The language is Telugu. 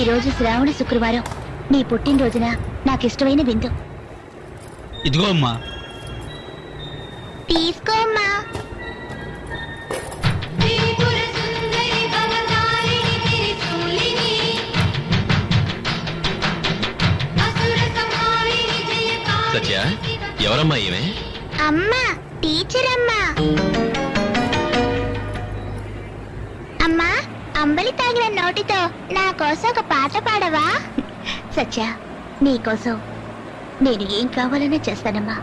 రోజు శ్రావణ శుక్రవారం. నీ పుట్టినరోజున నాకు ఇష్టమైన విందు. ఇదిగో అమ్మా. తీసుకో అమ్మా. సత్య ఎవరమ్మా ఈమె? అమ్మా టీచర్ అమ్మా అమ్మా అంబలి తాగిన నోటితో నా కోసం ఒక పాట పాడవా? సత్య నీకోసం నేను ఏం కావాలన్నా చేస్తానమ్మా.